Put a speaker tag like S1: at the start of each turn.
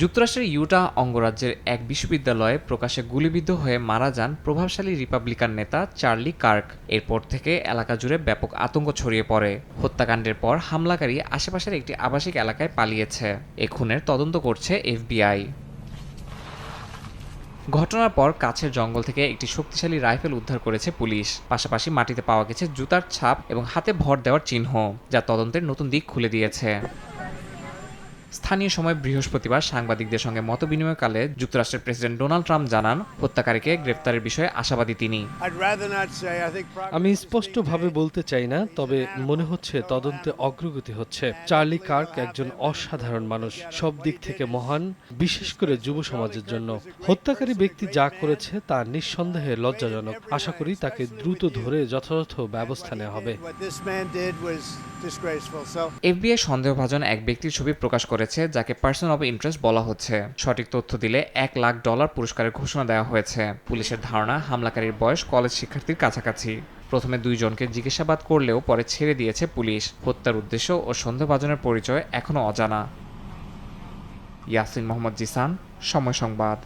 S1: যুক্তরাষ্ট্রের ইউটা অঙ্গরাজ্যের এক বিশ্ববিদ্যালয়ে প্রকাশ্যে গুলিবিদ্ধ হয়ে মারা যান প্রভাবশালী রিপাবলিকান নেতা চার্লি কার্ক। এরপর থেকে এলাকা জুড়ে ব্যাপক আতঙ্ক ছড়িয়ে পড়ে। হত্যাকাণ্ডের পর হামলাকারী আশেপাশের একটি আবাসিক এলাকায় পালিয়েছে। এ খুনের তদন্ত করছে এফবিআই। ঘটনার পর কাছের জঙ্গল থেকে একটি শক্তিশালী রাইফেল উদ্ধার করেছে পুলিশ। পাশাপাশি মাটিতে পাওয়া গেছে জুতার ছাপ এবং হাতে ভর দেওয়ার চিহ্ন, যা তদন্তের নতুন দিক খুলে দিয়েছে। স্থানীয় সময় বৃহস্পতিবার সাংবাদিকদের সঙ্গে মতবিনিময়কালে যুক্তরাষ্ট্রের প্রেসিডেন্ট ডোনাল্ড ট্রাম্প জানান হত্যাকারীকে গ্রেফতারের বিষয়ে আশাবাদী তিনি।
S2: আমি স্পষ্টভাবে বলতে চাই না তবে মনে হচ্ছে তদন্তে অগ্রগতি হচ্ছে। চার্লি কার্ক একজন অসাধারণ মানুষ সব দিক থেকে মহান বিশেষ করে যুব সমাজের জন্য। হত্যাকারী ব্যক্তি যা করেছে তা নিঃসন্দেহে লজ্জাজনক। আশা করি তাকে দ্রুত ধরে যথাযথ ব্যবস্থা নেওয়া হবে।
S1: এফবিআই সন্দেহভাজন এক ব্যক্তির ছবি প্রকাশ করেছে, যাকে পার্সন অব ইন্টারেস্ট বলা হচ্ছে। সঠিক তথ্য দিলে এক লাখ ডলার পুরস্কারের ঘোষণা দেওয়া হয়েছে। পুলিশের ধারণা, হামলাকারীর বয়স কলেজ শিক্ষার্থীর কাছাকাছি। প্রথমে দুইজনকে জিজ্ঞাসাবাদ করলেও পরে ছেড়ে দিয়েছে পুলিশ। হত্যার উদ্দেশ্য ও সন্দেহভাজনের পরিচয় এখনও অজানা। ইয়াসিন মোহাম্মদ জিসান, সময় সংবাদ।